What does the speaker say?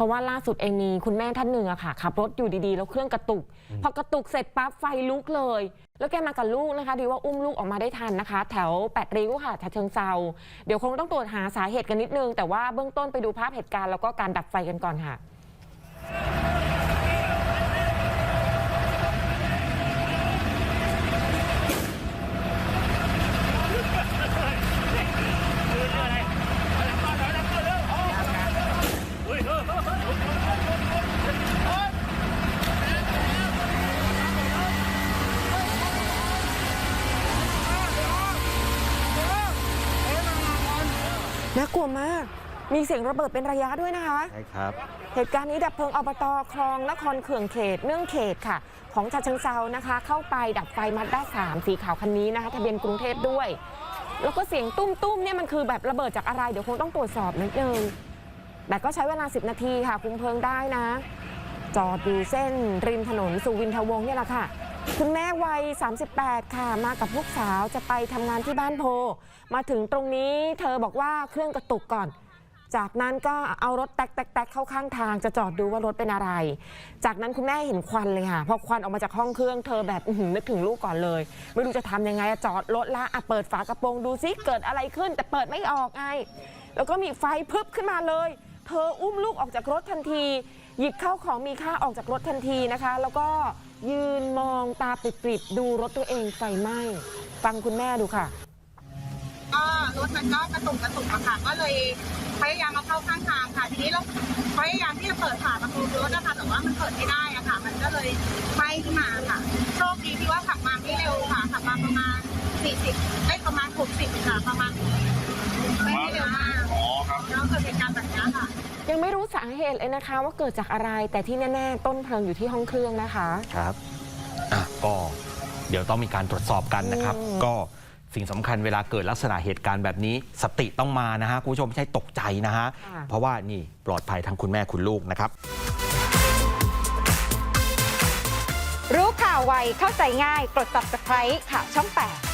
ราะว่าล่าสุดเองมีคุณแม่ท่านหนึ่งอะค่ะขับรถอยู่ดีๆ แล้วเครื่องกระตุก พอกระตุกเสร็จปั๊บไฟลุกเลย แล้วแกมากับลูกนะคะดีว่าอุ้มลูกออกมาได้ทันนะคะ แถวแปดริ้วค่ะฉะเชิงเซาเดี๋ยวคงต้องตรวจหาสาเหตุกันนิดนึง แต่ว่าเบื้องต้นไปดูภาพเหตุการณ์แล้วก็การดับไฟกันก่อนค่ะ น่ากลัวมาก มีเสียงระเบิดเป็นระยะด้วยนะคะ ใช่ครับ เหตุการณ์นี้ดับเพลิงอบตคลองนครเขื่องเขตเนื่องเขตค่ะ ของฉะเชิงเซานะคะ เข้าไปดับไฟมัดด้าสามสีขาวคันนี้นะคะทะเบียนกรุงเทพด้วย แล้วก็เสียงตุ้มตุ้มๆเนี่ยมันคือแบบระเบิดจากอะไรเดี๋ยวคงต้องตรวจสอบนิดนึงแต่ก็ใช้เวลา 10 นาทีค่ะคุมเพลิงได้นะ จอดอยู่เส้นริมถนนสุวินทวงศ์เนี่ยแหละค่ะ คุณแม่วัย 38 ค่ะ มากับลูกสาวจะไปทำงานที่บ้านโพ มาถึงตรงนี้เธอบอกว่าเครื่องกระตุกก่อน จากนั้นก็เอารถแตกแตกแตกเข้าข้างทางจะจอดดูว่ารถเป็นอะไร จากนั้นคุณแม่เห็นควันเลยค่ะพอควันออกมาจากห้องเครื่องเธอแบบอื้อหือนึกถึงลูกก่อนเลย ไม่รู้จะทำยังไงอะจอดรถละอะเปิดฝากระโปรงดูซิเกิดอะไรขึ้น แต่เปิดไม่ออกไงแล้วก็มีไฟพึบขึ้นมาเลย เธออุ้มลูกออกจากรถทันทีหยิบเข้าของมีค่าออกจากรถทันทีนะคะ แล้วก็ยืนมองตาปริบๆดูรถตัวเองไฟไหม้ฟังคุณแม่ดูค่ะ ก็รถมันก็กระตุกกระตุกอะค่ะก็เลยพยายามมาเข้าข้างทางค่ะ ทีนี้เราพยายามที่จะเปิดฝาประตูรถนะคะแต่ว่ามันเปิดไม่ได้อะค่ะ มันก็เลยไหม้ขึ้นมาค่ะ โชคดีที่ว่าขับมาไม่เร็วค่ะขับมาประมาณ40ได้ประมาณ60ค่ะประมาณไม่ไม่เร็วมาก ยังไม่รู้สาเหตุเลยนะคะ ว่าเกิดจากอะไรแต่ที่แน่ๆต้นเพลิงอยู่ที่ห้องเครื่องนะคะ ครับอะก็เดี๋ยวต้องมีการตรวจสอบกันนะครับ อืม ก็สิ่งสำคัญเวลาเกิดลักษณะเหตุการณ์แบบนี้ สติต้องมานะฮะคุณผู้ชมไม่ใช่ตกใจนะฮะค่ะเพราะว่านี่ปลอดภัยทั้งคุณแม่คุณลูกนะครับ รู้ข่าวไวเข้าใจง่าย กด subscribe ข่าวช่อง 8